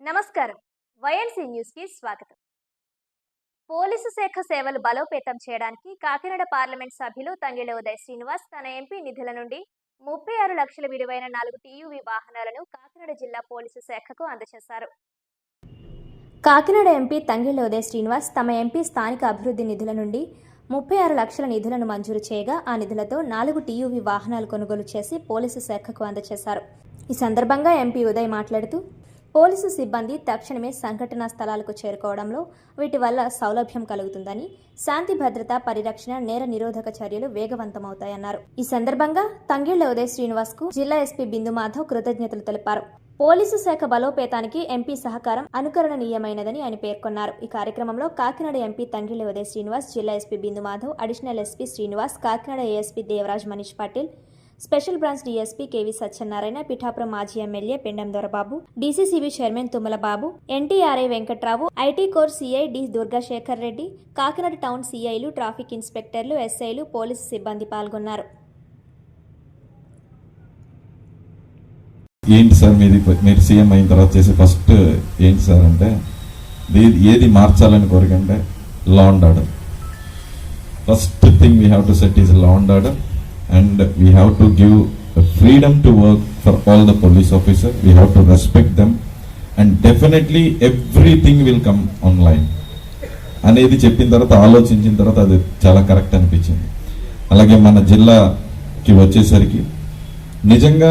నమస్కారం. వైఎన్సీ న్యూస్కి స్వాగతం. పోలీసు శాఖ సేవలు బలోపేతం చేయడానికి కాకినాడ పార్లమెంట్ సభ్యులు తంగిళ్ళ ఉదయ్ శ్రీనివాస్ తన ఎంపీ నిధుల నుండి ముప్పై ఆరు లక్షల విలువైన నాలుగు టీయూవీ వాహనాలను కాకినాడ జిల్లా పోలీసు శాఖకు అందజేశారు. కాకినాడ ఎంపీ తంగిళ్ళ ఉదయ్ శ్రీనివాస్ తమ ఎంపీ స్థానిక అభివృద్ధి నిధుల నుండి ముప్పై ఆరు లక్షల నిధులను మంజూరు చేయగా ఆ నిధులతో నాలుగు టీయూవీ వాహనాలు కొనుగోలు చేసి పోలీసు శాఖకు అందజేశారు. ఈ సందర్భంగా ఎంపీ ఉదయ్ మాట్లాడుతూ పోలీసు సిబ్బంది తక్షణమే సంఘటనా స్థలాలకు చేరుకోవడంలో వీటి వల్ల సౌలభ్యం కలుగుతుందని శాంతి భద్రత పరిరక్షణ నేర నిరోధక చర్యలు వేగవంతమవుతాయన్నారు. ఈ సందర్భంగా తంగిళ్ళ ఉదయ్ శ్రీనివాస్కు జిల్లా ఎస్పీ బిందు మాధవ్ కృతజ్ఞతలు తెలిపారు. పోలీసు శాఖ బలోపేతానికి ఎంపీ సహకారం అనుకరణనీయమైనదని ఆయన పేర్కొన్నారు. ఈ కార్యక్రమంలో కాకినాడ ఎంపీ తంగిళ్ళ ఉదయ్ శ్రీనివాస్ జిల్లా SP Bindu Madhav additional SP Srinivas Kakinada ASP Devaraj Manish Patil special branch DSP KV Satyanarayana Pithapuram మాజీ MLA Pendem Dorababu DCCB chairman Tummalababu ఎన్టీఆర్ఐ Venkatrao IT core CI D Durgasekhar Reddy Kakinada town సీఐలు traffic ఇన్స్పెక్టర్లు ఎస్ఐలు police సిబ్బంది పాల్గొన్నారు. ఏంటి sir మీది? మీరు CM అయిన తర్వాత చేసే ఫస్ట్ ఏంటి సార్ అంటే ఏది ఏది మార్చాలని కోరికంటే law and order first thing we have to set is law and order and we have to give freedom to work for all the police officer we have to respect them and definitely everything will come online అనేది చెప్పిన తర్వాత ఆలోచించిన తర్వాత అది చాలా correct అనిపించింది. అలాగే మన జిల్లాకి వచ్చేసరికి నిజంగా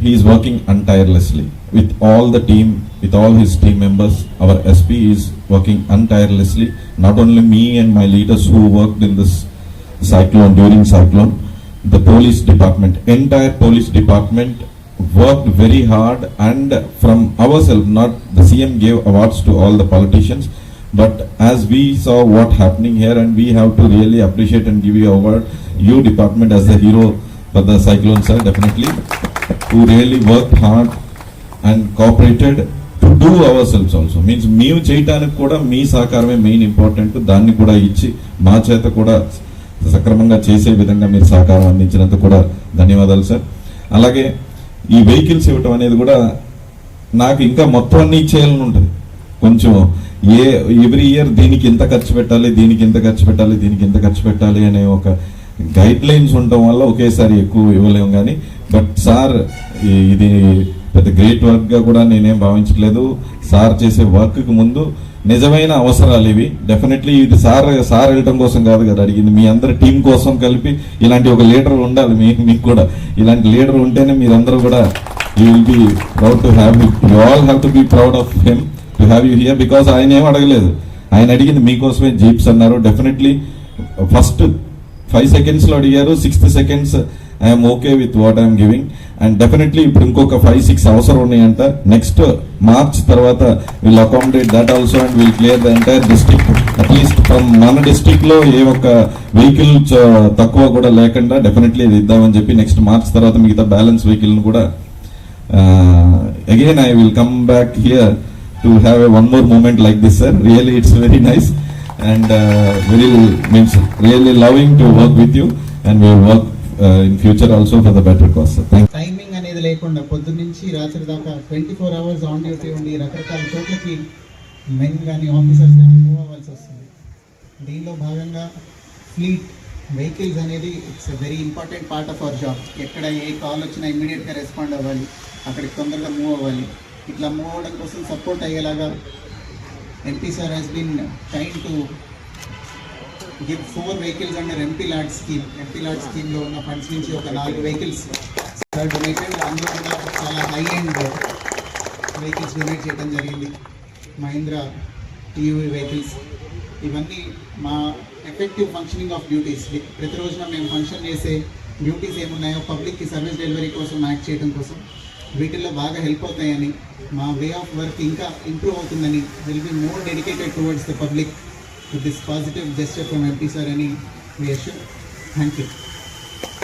he is working untirelessly with all the team with all his team members our SP is working untirelessly not only me and my leaders who work in this cyclone during cyclone the police department entire police department worked very hard and from ourselves not the cm gave awards to all the politicians but as we saw what happening here and we have to really appreciate and give you award you department as the hero for the cyclone sir definitely who really worked hard and cooperated to do ourselves also means మేము చేయటానికి కూడా మీ సహకారమే main important దాన్ని కూడా ఇచ్చి మా చేత కూడా సక్రమంగా చేసే విధంగా మీరు సహకారం అందించినందుకు కూడా ధన్యవాదాలు సార్. అలాగే ఈ వెహికల్స్ ఇవ్వటం అనేది కూడా నాకు ఇంకా మొత్తం అన్ని ఇచ్చేయాలని ఉంటుంది. కొంచెం ఏ ఎవ్రీ ఇయర్ దీనికి ఇంత ఖర్చు పెట్టాలి దీనికి ఇంత ఖర్చు పెట్టాలి దీనికి ఇంత ఖర్చు పెట్టాలి అనే ఒక గైడ్ లైన్స్ ఉండటం వల్ల ఒకేసారి ఎక్కువ ఇవ్వలేము కానీ బట్ సార్ ఇది పెద్ద గ్రేట్ వర్క్గా కూడా నేనేం భావించట్లేదు. సార్ చేసే వర్క్కి ముందు నిజమైన అవసరాలు ఇవి. డెఫినెట్లీ ఇది సార్ సార్ వెళ్ళటం కోసం కాదు కదా అడిగింది. మీ అందరి టీం కోసం కలిపి ఇలాంటి ఒక లీడర్ ఉండాలి. మీ మీకు కూడా. ఇలాంటి లీడర్ ఉంటేనే మీరందరూ కూడా you will be proud to have you all have to be proud of him to have you here because ఆయన ఏం అడగలేదు. ఆయన అడిగింది మీకోసమే జీప్స్ అన్నారు. డెఫినెట్లీ ఫస్ట్ ఫైవ్ సెకండ్స్లో అడిగారు. Sixth seconds I'm okay with what I'm giving and definitely ఇప్పుడు ఇంకొక ఫైవ్ సిక్స్ అవసరం ఉన్నాయంట. నెక్స్ట్ మార్చ్ తర్వాత will accommodate that also and will clear the entire district at least from మన డిస్ట్రిక్ట్లో ఏ ఒక్క వెహికల్ తక్కువ కూడా లేకుండా డెఫినెట్లీ ఇది ఇద్దామని చెప్పి నెక్స్ట్ మార్చ్ తర్వాత మిగతా బ్యాలెన్స్ వెహికల్ కూడా again I will come back here to have a one more moment like this sir really it's very nice and very means really loving to work with you and we work in future also for the better cause timing అనేది లేకుండా పొద్దు నుంచి రాత్రి దాకా twenty four hours on duty ఉండి రకరకాల చోట్లకి men కానీ ఆఫీసర్స్ కానీ మూవ్ అవ్వాల్సి వస్తుంది. దీనిలో భాగంగా ఫ్లీట్ వెహికల్స్ అనేది it's very important part of our job ఎక్కడ ఏ కాల్ వచ్చినా ఇమ్మీడియట్గా రెస్పాండ్ అవ్వాలి. అక్కడికి తొందరగా మూవ్ అవ్వాలి. ఇట్లా మూవ్ అవ్వడం కోసం సపోర్ట్ అయ్యేలాగా MP sir he's been trying to give four vehicles under MP LAD scheme. MP LAD స్కీమ్లో ఉన్న ఫండ్స్ నుంచి ఒక నాలుగు వెహికల్స్ సార్ డొనేటెడ్. అందులో కూడా చాలా హై అండ్ వెహికల్స్ డొనేట్ చేయడం జరిగింది. Mahindra TV vehicles. ఇవన్నీ మా ఎఫెక్టివ్ ఫంక్షనింగ్ ఆఫ్ డ్యూటీస్. ప్రతిరోజున మేము ఫంక్షన్ చేసే డ్యూటీస్ ఏమున్నాయో పబ్లిక్కి సర్వీస్ డెలివరీ కోసం యాక్ట్ చేయడం కోసం వీటిల్లో బాగా హెల్ప్ అవుతాయని మా వే ఆఫ్ వర్క్ ఇంకా ఇంప్రూవ్ అవుతుందని will be more dedicated towards the public. With this positive gesture from MP sir any assure. Thank you.